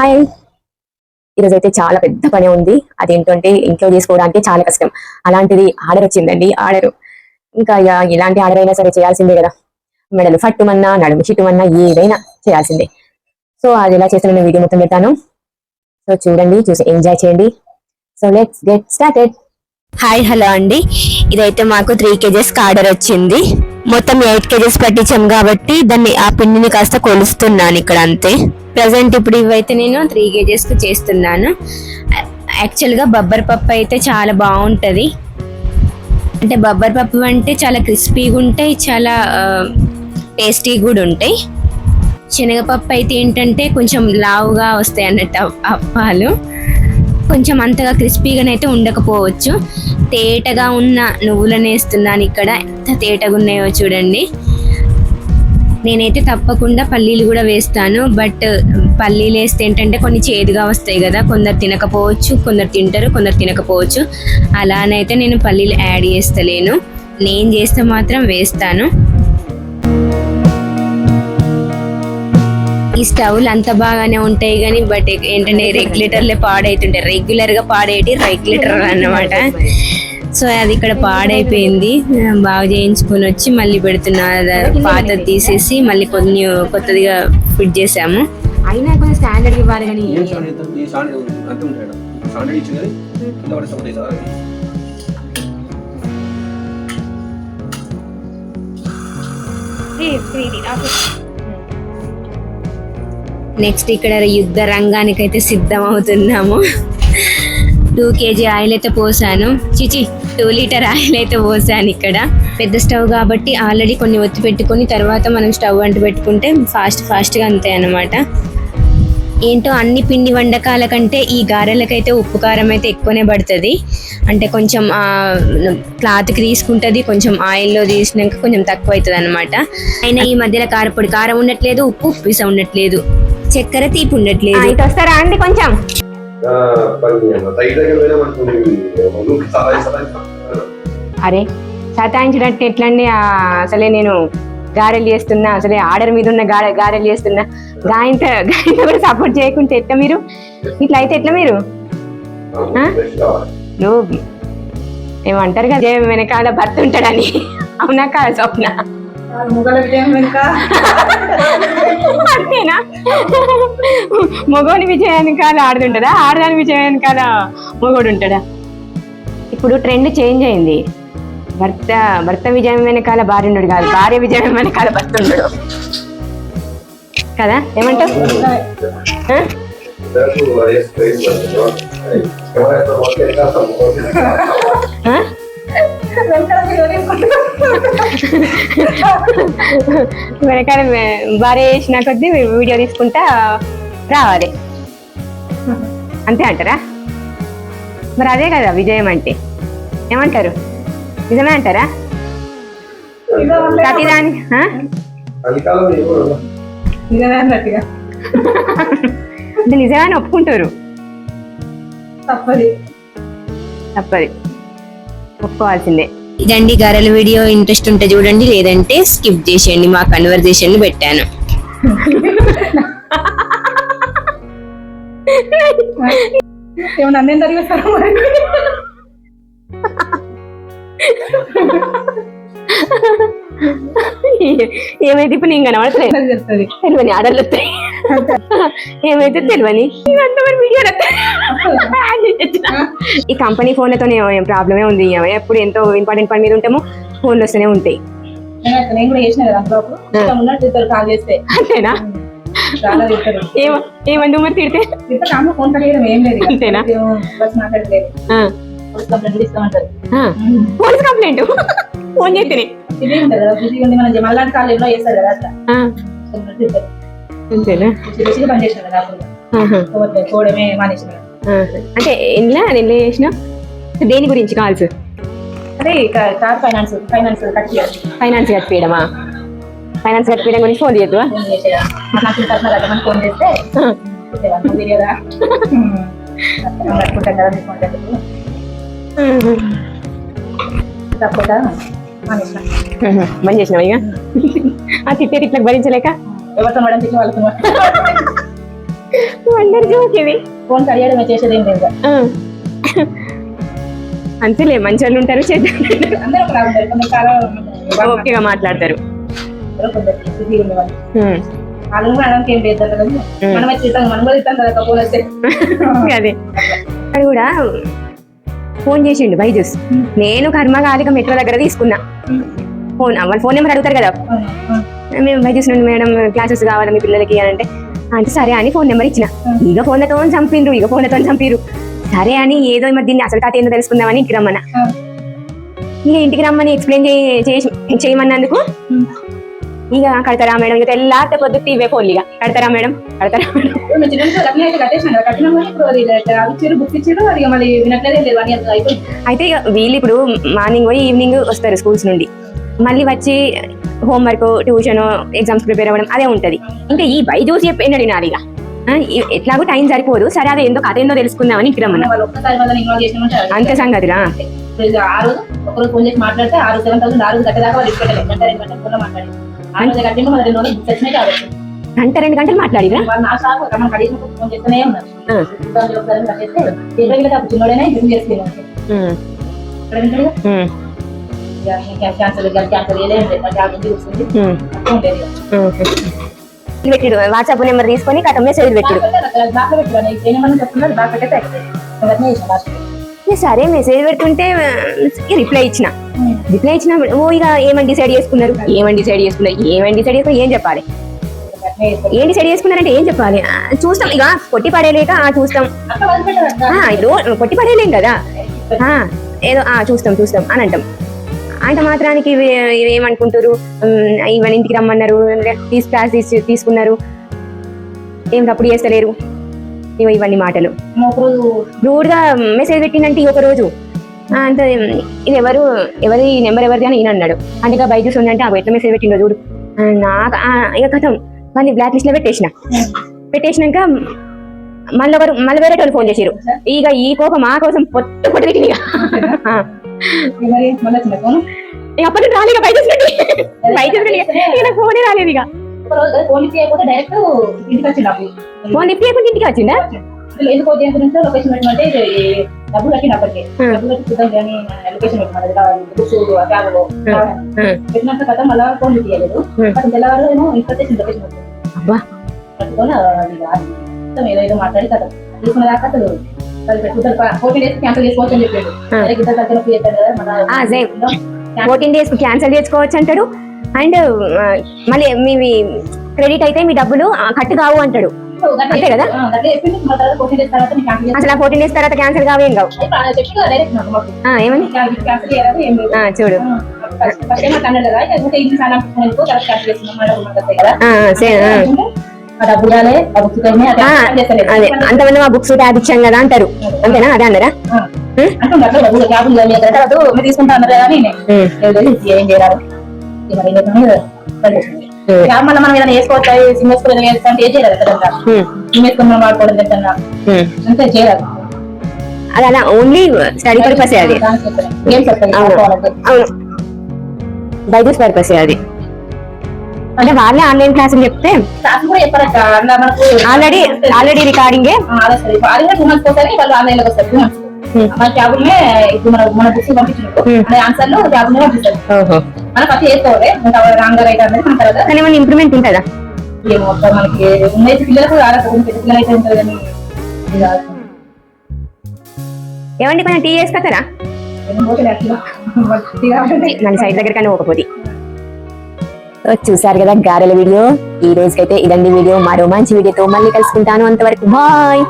Hi. ఈరోజు అయితే చాలా పెద్ద పని ఉంది. అదేంటంటే ఇంట్లో చేసుకోవడానికి చాలా కష్టం. అలాంటిది ఆర్డర్ వచ్చిందండి ఆర్డర్. ఇంకా ఇక ఇలాంటి ఆర్డర్ అయినా సరే చేయాల్సిందే కదా. మెడలు ఫట్టుమన్నా నడుము చిట్టుమన్నా ఏదైనా చేయాల్సిందే. సో అది ఎలా చేస్తానో నేను వీడియో మొత్తం పెడతాను. సో చూడండి చూసి ఎంజాయ్ చేయండి. So let's get started hi hello అండి. ఇదైతే మాకు త్రీ కేజెస్ ఆర్డర్ వచ్చింది. మొత్తం ఎయిట్ కేజెస్ పట్టించాం కాబట్టి దాన్ని ఆ పిండిని కాస్త కొలుస్తున్నాను ఇక్కడ అంతే. ప్రజెంట్ ఇప్పుడు ఇవైతే నేను త్రీ కేజెస్కి చేస్తున్నాను. యాక్చువల్గా బబ్బర్ పప్పు అయితే చాలా బాగుంటుంది. అంటే బబ్బర్ పప్పు అంటే చాలా క్రిస్పీగా ఉంటాయి చాలా టేస్టీ కూడా ఉంటాయి. శనగపప్పు అయితే ఏంటంటే కొంచెం లావుగా వస్తాయి అన్నట్టు అప్పాలు కొంచెం అంతగా క్రిస్పీగానైతే ఉండకపోవచ్చు. తేటగా ఉన్న నువ్వులను వేస్తున్నాను ఇక్కడ. ఎంత తేటగా ఉన్నాయో చూడండి. నేనైతే తప్పకుండా పల్లీలు కూడా వేస్తాను. బట్ పల్లీలు వేస్తే ఏంటంటే కొన్ని చేదుగా వస్తాయి కదా. కొందరు తినకపోవచ్చు కొందరు తింటారు కొందరు తినకపోవచ్చు. అలానైతే నేను పల్లీలు యాడ్ చేస్తలేను. నేను చేస్తే మాత్రం వేస్తాను. ఈ స్టవ్లు అంత బాగానే ఉంటాయి కానీ బట్ ఏంటంటే రెగ్యులేటర్లే పాడైతుంటాయి రెగ్యులర్గా పాడేటి రెగ్యులేటర్ అన్నమాట. సో అది ఇక్కడ పాడైపోయింది. బాగా చేయించుకొని వచ్చి మళ్ళీ పెడుతున్నా పాతది తీసేసి మళ్ళీ కొన్ని కొత్తదిగా ఫిట్ చేసాము. అయినా కొంచెం స్టాండర్డ్ ఇవ్వాలి కానీ నెక్స్ట్ ఇక్కడ యుద్ధ రంగానికి అయితే సిద్ధం అవుతున్నాము టూ కేజీ ఆయిల్ అయితే పోసాను. చిచి టూ లీటర్ ఆయిల్ అయితే పోసాను ఇక్కడ. పెద్ద స్టవ్ కాబట్టి ఆల్రెడీ కొన్ని ఒత్తి పెట్టుకొని తర్వాత మనం స్టవ్ అంటు పెట్టుకుంటే ఫాస్ట్ ఫాస్ట్గా అంతే అనమాట ఏంటో అన్ని పిండి వంటకాల కంటే ఈ గారెలకైతే ఉప్పు కారం అయితే ఎక్కువనే పడుతుంది. అంటే కొంచెం క్లాత్కి తీసుకుంటుంది కొంచెం ఆయిల్లో తీసినాక కొంచెం తక్కువ అవుతుంది అనమాట అయినా ఈ మధ్యలో కారపొడి కారం ఉండట్లేదు ఉప్పు ఉప్పిస ఉండట్లేదు. చక్కెర తీపి ఉండట్లేదు. ఇటు వస్తారా అండి కొంచెం. అరే సతాయించినట్టు ఎట్లండి? అసలే నేను గారెలు చేస్తున్నా అసలే ఆర్డర్ మీద ఉన్న గారె గారెలు చేస్తున్నా. గాయంత గాయంత కూడా సపోర్ట్ చేయకుంటే ఎట్లా మీరు? ఇట్లా అయితే ఎట్లా మీరు? నువ్వు ఏమంటారు కదా వెనకాల భర్త ఉంటాడని. అవునా కాదు స్వప్న? అంతేనా? మగోని విజయం వెనకాల ఆడుతుంటదా ఆడదాని విజయం వెనకాల మగోడు ఉంటాడా ఇప్పుడు ట్రెండ్ చేంజ్ అయింది. భర్త భర్త విజయం వెనకాల భార్య ఉండడు కాదు భార్య విజయం వెనకాల భర్త ఉండడు కదా? ఏమంటావు? వెనకాల భార్య చేసిన కొద్దీ వీడియో తీసుకుంటా రావాలి. అంతే అంటారా? మరి అదే కదా విజయం అంటే. ఏమంటారు? నిజమే అంటారా? ప్రతిదాని? నిజమే అంటే ఒప్పుకుంటారు. తప్పది. తప్పది. ఒప్పుకోవాల్సిందే. ఇదండి గారెల వీడియో. ఇంట్రెస్ట్ ఉంటే చూడండి లేదంటే స్కిప్ చేసేయండి. మా కన్వర్జేషన్ పెట్టాను. ఏమైతే ఇప్పుడు నేను తెలియని ఆర్డర్లు వస్తాయి. ఏమైతే తెలియని ఈ కంపెనీ ఫోన్లతో ఏం ప్రాబ్లమే ఉంది. ఎప్పుడు ఎంతో ఇంపార్టెంట్ పని మీద ఉంటామో ఫోన్లు వస్తూనే ఉంటాయి. అంతేనా? చాలా తిడతారు ఏమ ఏమందు మరి తిడితే? ఫోన్. అంతేనా? పోలీస్ కంప్లైంట్ ఫోన్ చేస్తేనే. అంతేనా. అంటే ఇంట్లో నేను చేసిన? దేని గురించి కాల్స్? అదే కార్ ఫైనాన్స్ ఫైనాన్స్ కట్ చేయాలి ఫైనాన్స్ కట్టియడమా ఫైనాన్స్ కట్టియడం గురించి ఫోన్ చేయద్దు. ఫోన్ చేస్తే తప్పకుండా బంద్ చేసినావు ఇక? ఆ తిట్టే తిట్లకు భరించలేక? ఎవరితో మేడం తిట్టి వాళ్ళతో వండర్ జోక్ ఇది. ఫోన్ కడియడమే చేసేది ఏం లేదు. అంతేలే మంచి వాళ్ళు ఉంటారు ఉంటారు. అందరూ ఒకలా ఉంటారు కొంచెం చాలా ఓకేగా మాట్లాడతారు. అదే. అది కూడా ఫోన్ చేసిండు బైజూస్ నేను కర్మగాలిక మెట్రో దగ్గర తీసుకున్నా. ఫోన్ వాళ్ళ ఫోన్ నెంబర్ అడుగుతారు కదా. మేము బైజూస్ నుండి మేడం క్లాసెస్ కావాలి మీ పిల్లలకి అని అంటే అంటే సరే అని ఫోన్ నెంబర్ ఇచ్చిన. ఇక ఫోన్లతో చంపిండ్రు ఇక ఫోన్లతో చంపిరు సరే అని ఏదో మరి దీన్ని అసలు కథ ఏందో తెలుసుకుందామని ఇంటికి రమ్మన్నా. ఇక ఇంటికి రమ్మని ఎక్స్ప్లెయిన్ చేయమన్నందుకు ఇక కడతారా మేడం? ఇక తెల్లారితే పొద్దు ఇవే ఫోన్లు ఇక. కడతారా మేడం? కడతారా అయితే ఇక వీళ్ళు ఇప్పుడు మార్నింగ్ పోయి ఈవినింగ్ వస్తారు స్కూల్స్ నుండి. మళ్ళీ వచ్చి హోంవర్క్ ట్యూషన్ ఎగ్జామ్స్ ప్రిపేర్ అవ్వడం అదే ఉంటది. ఇంకా ఈ బైజూస్ చెప్పి అడిగినారు ఇక? ఎట్లాగో టైం సరిపోదు. సరే అదే ఏందో కథ ఏందో తెలుసుకుందామని ఇక్కడ అంతే సంగతిరా గంట రెండు గంటల మాట్లాడిరా. ఉన్నారు. పెట్టిడు వాట్సాప్ నెంబర్ తీసుకొని కథ మెసేజ్ పెట్టిడు సరే మెసేజ్ పెడుతుంటే రిప్లై ఇచ్చిన. రిప్లై ఇచ్చిన ఓ ఇక ఏమని డిసైడ్ చేసుకున్నారు? ఏమని డిసైడ్ చేసుకున్నారు? ఏమని డిసైడ్ చేసుకున్నారు? ఏం చెప్పాలి? ఏం డిసైడ్ చేసుకున్నారంటే ఏం చెప్పాలి? చూస్తాం ఇక కొట్టి పడేలేక ఆ, చూస్తాం. ఇప్పుడు కొట్టి పడేయలేం కదా? ఏదో ఆ చూస్తాం చూస్తాం అని అంటాం. అంటే మాత్రానికి ఏమనుకుంటారు ఇవన్నీ ఇంటికి రమ్మన్నారు తీసి క్లాస్ తీసి తీసుకున్నారు. ఏం తప్పుడు చేస్తలేరు. ఇవి ఇవన్నీ మాటలు. ఒకరోజు రూడ్గా మెసేజ్ పెట్టిందంటే ఒక రోజు. అంత ఇది ఎవరు ఎవరి నెంబర్ ఎవరిది అని ఈయన అన్నాడు. అంటే ఇక బైజూస్ ఉందంటే ఆ ఎట్లా మెసేజ్ పెట్టిండో చూడు. నాకు ఇక కథం. కానీ బ్లాక్ లిస్ట్లో పెట్టేసిన పెట్టేసినాక మళ్ళీ ఒకరు మళ్ళీ వేరే వాళ్ళు ఫోన్ చేసారు ఇక ఈ కోపం మా కోసం పొట్టు పొట్టు పెట్టింది ఇక. అప్పటి నుంచి రాలేదు బైజూస్ నుండి ఇక నాకు ఫోనే రాలేదు ఇక. ఫోన్ లిఫ్ట్ చేయకుండా ఇంటికి వచ్చిందా? ఎందుకో దేని గురించి లొకేషన్ పెట్టమంటే ఇది డబ్బులు కట్టిన అప్పటికే. డబ్బులు కట్టి చూద్దాం కానీ లొకేషన్ పెట్టమన్నది. పెట్టినంత కదా మళ్ళీ ఫోన్ తీయలేదు తెల్లవారు ఏమో పట్టుకొని. మొత్తం ఏదో ఏదో మాట్లాడి కదా తీసుకున్న దాకా అసలు ఫోర్టీన్ డేస్ క్యాన్సిల్ చేసుకోవచ్చు అంటాడు. అండ్ మళ్ళీ మీవి క్రెడిట్ అయితే మీ డబ్బులు ఆ, కట్టు కావు అంటాడు. అంతే కదా? అసలు ఫోర్టీన్ డేస్ తర్వాత క్యాన్సిల్ కావేం కావు? ఏమని? ఏం లేదు. ఆ, చూడు. ఫస్ట్ అదే అంతమంది మా బుక్స్ ట్యాబ్ ఇచ్చాం కదా అంటారు. అంతేనా? అదే అన్నారు మళ్ళీ మనం ఏదైనా వేసుకోవచ్చా సిమ్ వేసుకోవాలి ఏదైనా వేసుకోవాలి అంటే ఏం చేయలేదు కదా సిమ్ వేసుకొని మనం వాడుకోవడం తెచ్చన్నా అంతే చేయరాదు. అది అలా ఓన్లీ స్టడీ పర్పస్ అది. అవును. బైజూస్ పర్పస్ అది. అంటే వాళ్ళే ఆన్లైన్ క్లాసులు చెప్తే ఆల్రెడీ ఆల్రెడీ రికార్డింగే. మన క్యాబుల్నే ఇప్పుడు మన మన బుక్స్ పంపించినట్టు. అదే ఆన్సర్లు క్యాబుల్నే పంపిస్తారు. ఓహో. మనం ఫస్ట్ చేసుకోవాలి రాంగ్ రైట్ అనేది మన తర్వాత. కానీ ఏమైనా ఇంప్రూవ్మెంట్ ఉంటుందా? ఏమో మనకి పిల్లలకు రాలేదు పెద్ద పిల్లలు అయితే ఉంటుంది కానీ ఇది కాదు. ఏమండి కొంచెం టీ చేసుకొస్తారా ఉంటుంది. మన సైడ్ దగ్గర కానీ పోకపోతే. చూసారు కదా గారెల వీడియో? ఈ రోజుకైతే ఇదండి వీడియో. మరో మంచి వీడియోతో మళ్ళీ కలుసుకుంటాను. అంతవరకు బాయ్!